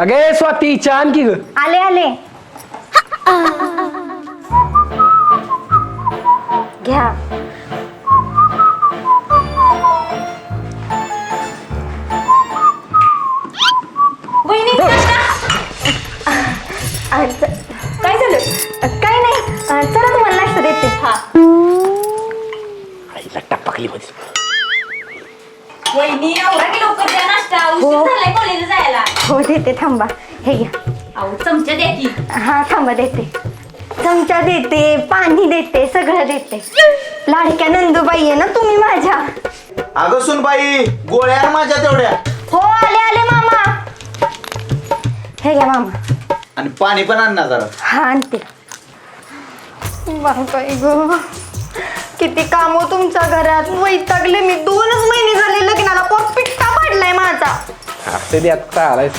अगे स्वाती छान की ग? आले आले. घ्या. वहिनी आ, च- काय झालं? काय नाही. आ, चला तुम्हाला नाश्ता देते. हा आईला टपकली मध्ये वहिनी एवढा की लवकर द्या नाश्ता. हो. उशीर झालाय कॉलेजला जायला. हो देते थांबा. हे घ्या. अहो चमचा द्या की. हा थांबा देते. चमचा देते पाणी देते सगळं देते. लाडक्या नंदूबाई आहे ना तुम्ही माझ्या? अगं सुनबाई गोळ्या माझ्या तेवढ्या. हो आले आले मामा. हे घ्या मामा. आणि पाणी पण आण ना जरा. हा आणते. बाई ग. किती काम हो तुमच्या घरात? वैतागले मी. दोनच महिने झाले लग्नाला. पोट पिट्टा पडलाय माझा. असते दे आता आलायस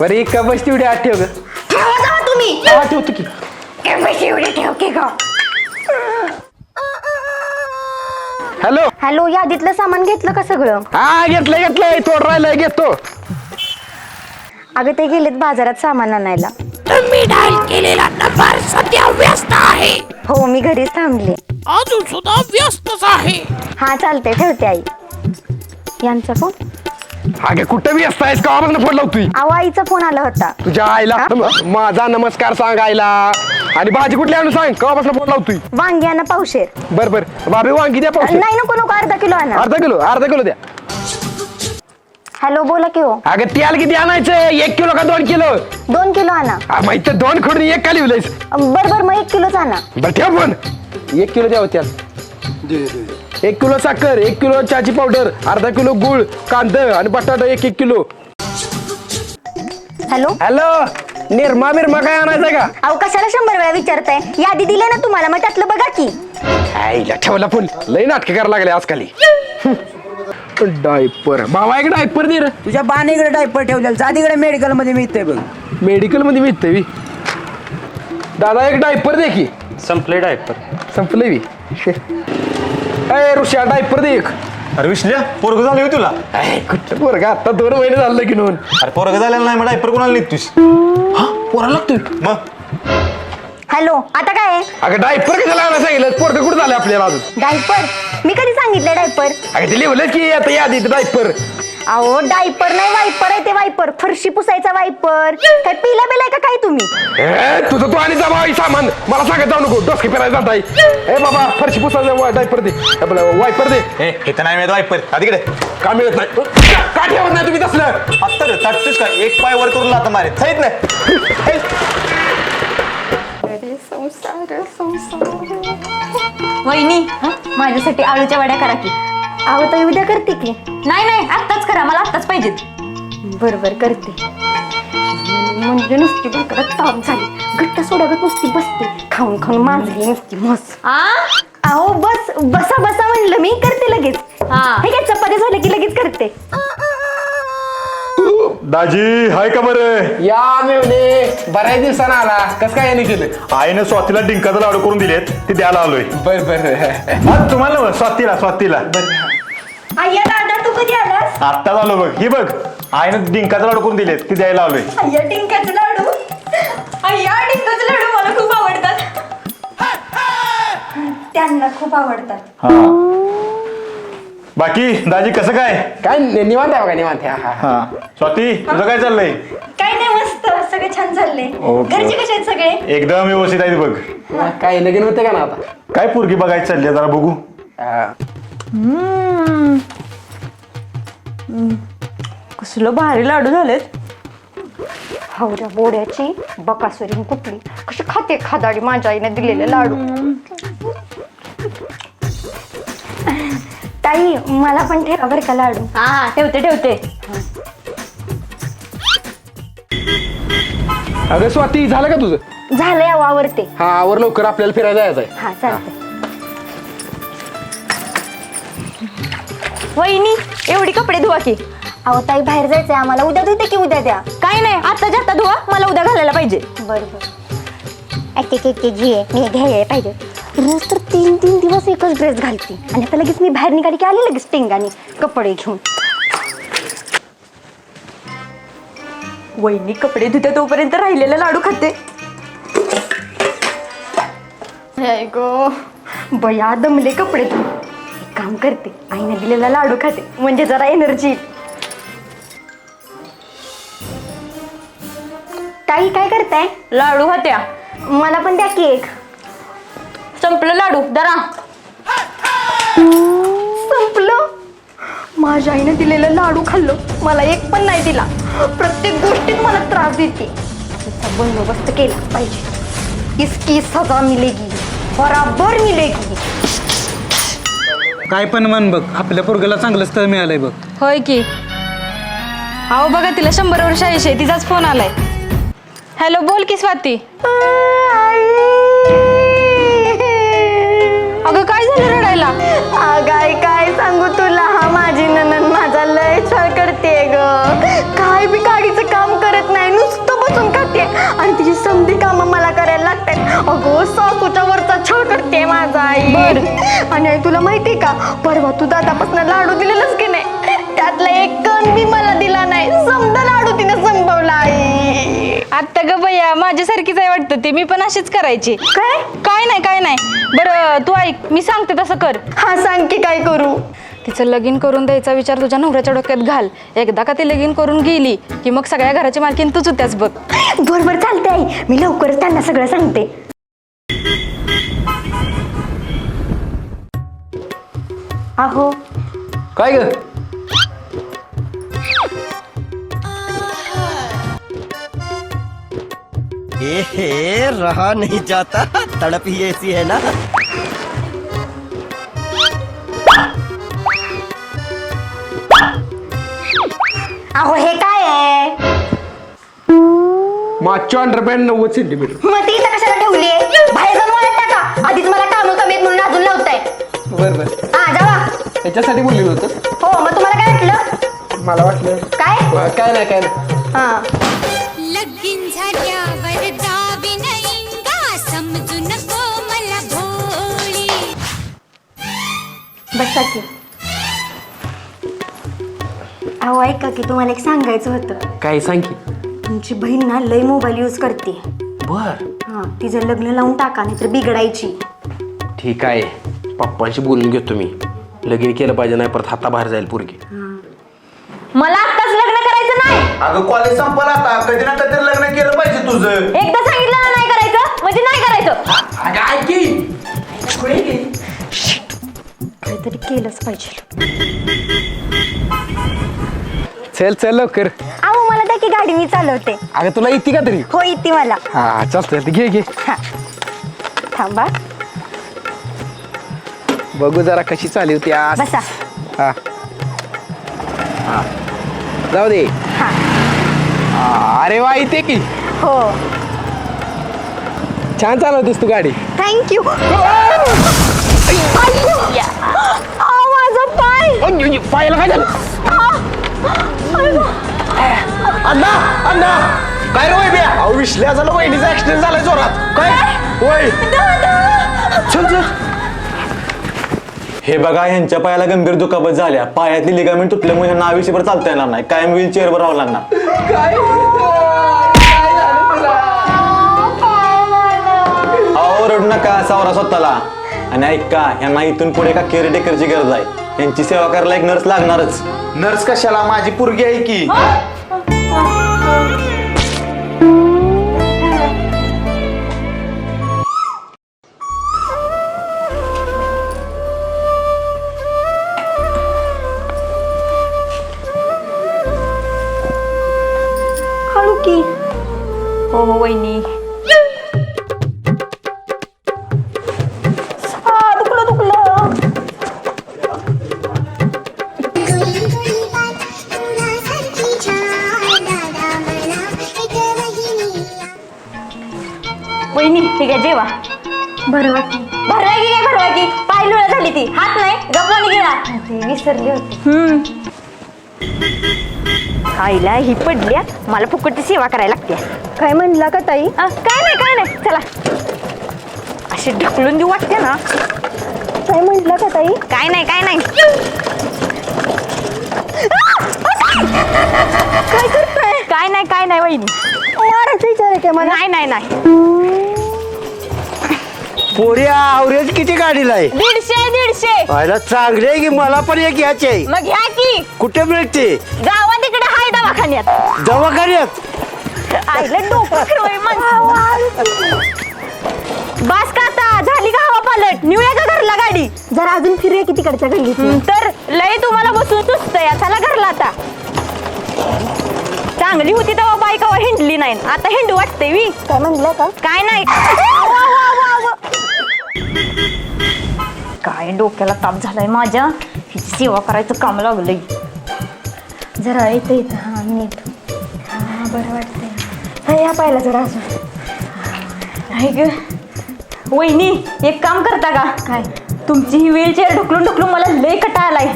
बरं एक का बस तेवढी आठ ठेव ग. ठेवा जा तुम्ही. हा, ठेवतो की. पैसे एवढे ठेव की ग. हॅलो. हॅलो यादीतलं सामान घेतलं का सगळं? हा घेतलंय घेतलंय थोडं राहिलंय घेतो. अगं ते गेलेत बाजारात सामान आणायला. तुम्ही डायल केलेला नंबर सध्या व्यस्त आहे. हो मी घरीच थांबले. अजून सुद्धा व्यस्तच आहे. हा चालते ठेवते आई. यांचा फोन? अगे कुठं बी असतायस का फोन लावतोय. अहो आईचा फोन आला होता. तुझ्या आईला माझा नमस्कार सांग आईला. आणि भाजी कुठली आणून सांग? कवापासून फोन लावतोय. वांग्याना पावशेर. बर बर. भाभी वांगी द्या पावशे नाही नको नको अर्धा किलो आणा. अर्धा किलो अर्धा किलो द्या. हॅलो बोला की हो. अगं तेल किती आणायचं? एक किलो का दोन किलो? दोन किलो आणा. माहीत दोन खडून एक का लिहिलंयस बर बर मग एक किलोच आणा. बरं ठेव पण एक किलो द्या त्यात एक किलो साखर एक किलो चहाची पावडर अर्धा किलो गुळ कांदा आणि बटाटा एक एक किलो. हॅलो? हॅलो? निरमा बिरमा काय आणायचंय का? अहो कशाला शंभर वेळा विचारताय? यादी दिली ना तुम्हाला मग त्यातलं बघा की. आईला ठेवला फोन. लई नाटक करायला लागले आजकाली. डायपर बाबा एक डायपर दे रे. तुझ्या बाणीकडे डायपर ठेवलेला. जा तिकडे मेडिकलमध्ये मिळते बघ. मेडिकलमध्ये मिळते बी. दादा एक डायपर दे की. संपले डायपर संपले बी. अय ऋषा डायपर दे एक. अरे विश्ल्या पोरग झाली तुला? अय, कुठं पोरगा? आता दोन महिने झालं की नोंद. अरे पोरग झालेला नाही मग डायपर कोणाला निघतोस पोरा लागतोय. मग? हॅलो आता काय आहे? अगं डायपर कशाला आणायला सांगितलं पोरग कुठं झालं आपल्याला अजून? डायपर मी कधी सांगितलं डायपर? अगं ते लिहिलं की आता यादीत डायपर. अहो डायपर नाही वायपर आहे ते वायपर. फरशी पुसायचा वायपर. काय पिला बिलाय का काय तुम्ही? ए, तुझं तू आणि जमा सामान. मला सांगत जाऊ नको. डोसके फिरायला जाताय. ए बाबा फरशी पुसायचं डायपर दे. आपलं वायपर दे. ए हे तर नाही मिळत डायपर हा तिकडे का मिळत नाही? का ठेवत नाही तुम्ही तसलं? आत्ता रे ताटतोस का एक पाय वर करून लाता मारे सहित नाही वहिनी माझ्यासाठी आळूच्या वड्या करा की. अहो तर उद्या करते की. नाही नाही आत्ताच करा मला आत्ताच पाहिजेत. बर बर करते. म्हणजे नुसती बकरत ताप झाली. घट्ट सोडागत नुसती बसते. खाऊन खाऊन माजली नुसती मस आ? अहो बस बसा बसा म्हणलं मी करते लगेच. हा. हे काय चपाती झालं की लगेच करते. दाजी हाय का बरं? या मेवणे बऱ्याच दिवसानं आला. कसं काय याने केलं? आईनं स्वातीला डिंकाचा लाडू करून दिलेत ते द्यायला आलोय. बर बर. हा तुम्हाला नव्ह, स्वातीला स्वातीला. अय्या दादा तू कधी आलास? आत्ताच आलो बघ. ही बघ आईनं डिंकाचा लाडू करून दिलेत ते द्यायला आलोय. अय्या टिंकाचं लाडू? अय्या डिंकाचे लाडू मला खूप आवडतात. त्यांना खूप आवडतात. हा. बाकी दाजी कसं काय? काय नि- निवांत आहे बघा निवांत आहे. हा हा हा. स्वाती तुझं काय चाललंय? काय नाही मस्त. सगळे छान चालले ओके. घरचे कसे आहेत सगळे? एकदम व्यवस्थित आहे बघ. काय लगीन होते का ना आता? काय पोरगी बघायची चालली आहे जरा बघू. हा. कसलं भारी लाडू झालेत. हवऱ्या बोड्याची बकासुरी कुठली. कशी खाते खादाडी माझ्या आईने दिलेले लाडू. ताई मला पण ठेवा. बरं का लाडू हा हा. ठेवते ठेवते. अगं स्वाती झालं का तुझं? झालंय अहो, आवडते हा आवर लवकर. आपल्याला फिरायला जायचंय. हा चालते वहिनी एवढी कपडे धुवा की. अहो ताई बाहेर जायचंय आम्हाला. उद्या देते की उद्या द्या? काय नाही आता जाता धुवा मला उद्या घालायला पाहिजे. बरं बरं एक एक एक घे मी घ्यायला पाहिजे. रोज तर तीन तीन दिवस एकच ड्रेस घालते. आणि आता लगेच मी बाहेर निघाली की आले लगेच टिंगाने कपडे घेऊन. वहिनी कपडे धुते तोपर्यंत राहिलेला लाडू खाते. हाय गो. बया दमले कपडे धुवून. एक काम करते आईने दिलेला लाडू खाते. म्हणजे जरा एनर्जी ताई काय करताय? लाडू होत्या मला पण द्या की एक संपलं लाडू दरा संपलं? माझ्या आईने दिलेलं लाडू खाल्लं. मला एक पण नाही दिला. प्रत्येक गोष्टीत मला त्रास देते. तिचा बंदोबस्त केला पाहिजे. इसकी सजा मिलेगी. बराबर मिलेगी. काय पण म्हण बघ. आपल्या पोरगाला चांगलं स्थळ मिळालंय बघ. होय की. अहो बघा तिला शंभर वर्ष आयुष्य आहे तिचाच फोन आलाय. हॅलो बोल की स्वाती. अगं अगो सासूच्या वरचा छळ करते माझा आई. आणि आई तुला माहिती का? परवा तू दादापासून लाडू दिलेलंच की नाही? त्यातला एक कण बी मला दिला नाही. समजा लाडू तिने संपवला आई. आत्ता ग बया माझ्यासारखीच आहे वाटतं ते. मी पण अशीच करायची. काय? काय नाही काय नाही. बरं तू ऐक मी सांगते तसं कर. हा सांग की काय करू? तिचं लगीन करून द्यायचा विचार तुझ्या नवऱ्याच्या डोक्यात घाल. एकदा का ती लगीन करून गेली की मग सगळ्या घराची मालकीन तूच होत्याच बघ. बरोबर चालते आई. मी लवकरच त्यांना सगळं सांगते. अहो काय ग? ए रहा नहीं जाता. तड़प ही ऐसी है ना? अहो हे काय आहे? मागच्या अंडरपॅन्ट नव्वद सेंटीमीटर मग ती इथं कशाला ठेवली आहे? बाहेर जाऊन मला टाका. आधीच मला कामं कमी आहेत म्हणून अजून लावताय बरं बरं. हा जावा त्याच्यासाठी बोललेलं होतं. हो मग तुम्हाला काय वाटलं? मला वाटलं. काय? काय नाही काय नाही. हा. लगीन झाल्यावर जावी नाही का? समजू नको मला भोळी. बसा की. अहो ऐका की तुम्हाला एक सांगायचं होतं. काय सांग की. तुमची बहीण ना लय मोबाईल यूज करते. बर. हा तिचं लग्न लावून टाका नाही तर बिघडायची. ठीक आहे. पप्पांशी बोलून घेतो मी. लगीन केलं पाहिजे नाही परत हाताबाहेर जाईल पोरगी. मला आत्ताच लग्न करायचं नाही. अगं कॉलेज संपलं आता. कधी ना कधी लग्न केलं पाहिजे तुझं. एकदा सांगितलं ना नाही करायचं म्हणजे नाही करायचं. काहीतरी केलंच पाहिजे. चल चल लवकर. अहो मला द्या की गाडी मी चालवते. अगं तुला येते का तरी? हो येते मला. हा चालतंय घे घे. हा. थांबा. बघू जरा कशी चालली होती आज. बसा. हा. हा. जाऊ दे. हा. हा, अरे वा येते की. हो. छान चालवतेस तू गाडी. थँक्यू माझा पाय. पायाला काय झालं? अण्णा अण्णा. काय रे वय बिया अहो विश्ल्या झालं वहिनीचा ऍक्सिडेंट झालाय जोरात. काय? होय चल चल. हे बघा ह्यांच्या पायाला गंभीर दुखापत झाल्या. पायातली लिगामेंट तुटल्यामुळे ह्यांना आयुष्यभर चालता येणार नाही. कायम व्हील चेअरवर राहावं लागणार. अहो रडू नका सावरा स्वतःला. आणि ऐका ह्यांना इथून पुढे का केअरटेकरची गरज आहे. यांची सेवा करायला एक नर्स लागणारच. नर्स कशाला? माझी पोरगी आहे की. हो वहिनी दुखलं दुखलं. वहिनी ठीक आहे जेवा. बरं वाटलं भरवा की काय भरवा की पाय लुळा झाली ती. हात नाही गप्पाने गेला विसरले होते. आईला ही पडल्या मला फुकटची सेवा करायला लागते. काय म्हणला का ताई? अ, काय नाही काय नाही. चला. अशी ढकलून देऊ वाटते ना. काय म्हटलं का ताई? काय नाही काय नाही. काय करताय? काय नाही काय नाही वहिनी. मारायचं विचार आहे मला. नाही नाही नाही. पोरी आवरेज किती गाडीला आहे? दीडशे दीडशे. पाहिला चांगली आहे की मला पण एक याची आहे. मग घ्या की? कुठे मिळते? गावात इकडे हाय दवाखान्यात. दवाखान्यात? आईला डोकं फिरवय बास का आता? झाली का हवा पालट? निवया का घरला गाडी? जरा अजून फिरूया की तिकडच्या गल्ली तर लय तुम्हाला बसून सुचतंय. चला घरला आता. चांगली होती तेव्हा बाईक हवा हिंडली नाही. आता हिंडू वाटते वी. काय म्हणलं का काय नाही. काय डोक्याला ताप झालाय माझ्या? हिची सेवा करायचं काम लागलंय. जरा येतं येतं हा नीट हा बरं वाटतंय. या पाहिला जरा अजून. ऐक वहिनी एक काम करता का? काय? तुमची ही व्हीलचेअर ढुकलून ढुकलून मला लय कटा आलाय.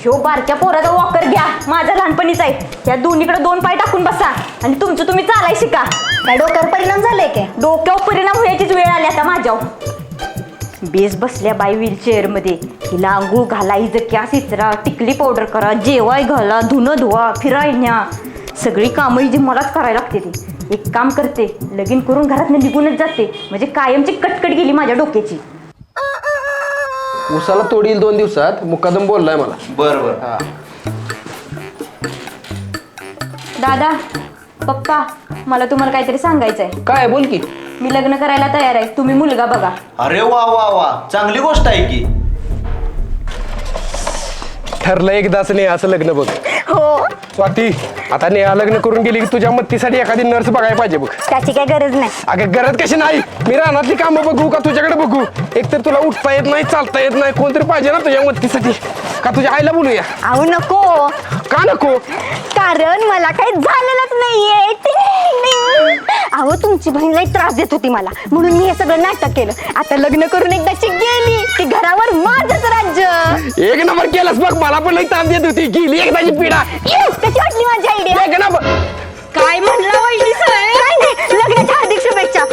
ह्यो बारक्या पोराचा वॉकर घ्या. माझा लहानपणीच आहे. त्या दोन्हीकडे दोन पाय टाकून बसा. आणि तुमचं तुम्ही चालाय शिका. काय डोक्यावर परिणाम झालाय काय? डोक्यावर परिणाम व्हायचीच वेळ आली आता माझ्यावर. बेस बसल्या बाई व्हीलचेअरमध्ये हिला आंघोळ घाला हिचं कॅस इचरा टिकली पावडर करा जेवाय घाला धुणं धुवा फिराय न्या सगळी कामं ही जी मलाच करायला लागते ती. एक काम करते लगीन करून घरात निघूनच जाते. म्हणजे कायमची कटकट गेली माझ्या डोक्याची. उसाला तोड येईल दोन दिवसात. मुकादम बोललाय मला. बर बर. दादा पप्पा मला तुम्हाला काहीतरी सांगायचंय. काय बोल की. मी लग्न करायला तयार आहे. तुम्ही मुलगा बघा. अरे वा वा वा. चांगली गोष्ट आहे की. ठरलं एकदाच नेहाचं लग्न बघ. हो. स्वाती आता नेहा लग्न करून गेली की तुझ्या मत्तीसाठी एखादी नर्स बघायला पाहिजे बघ. त्याची काही गरज नाही. अगं गरज कशी नाही? मी रानातली कामं बघू का तुझ्याकडे बघू? एकतर तुला उठता येत नाही चालता येत नाही. कोणतरी पाहिजे ना तुझ्या मत्तीसाठी. का तुझ्या आईला बोलूया? अहो नको. का नको? कारण मला काही झालेलंच नाहीये. अहो तुमची बहीण लई त्रास देत होती मला. म्हणून मी हे सगळं नाटक केलं. आता लग्न करून एकदाची गेली. की घरावर माझंच राज्य. एक नंबर केलास बघ मला पण लई त्रास देत होती. गेली एकदाची पिढा. येस, कशी वाटली माझी आयडिया. एक नंबर. काय म्हणलं वहिनी लग्नाच्या हार्दिक शुभेच्छा.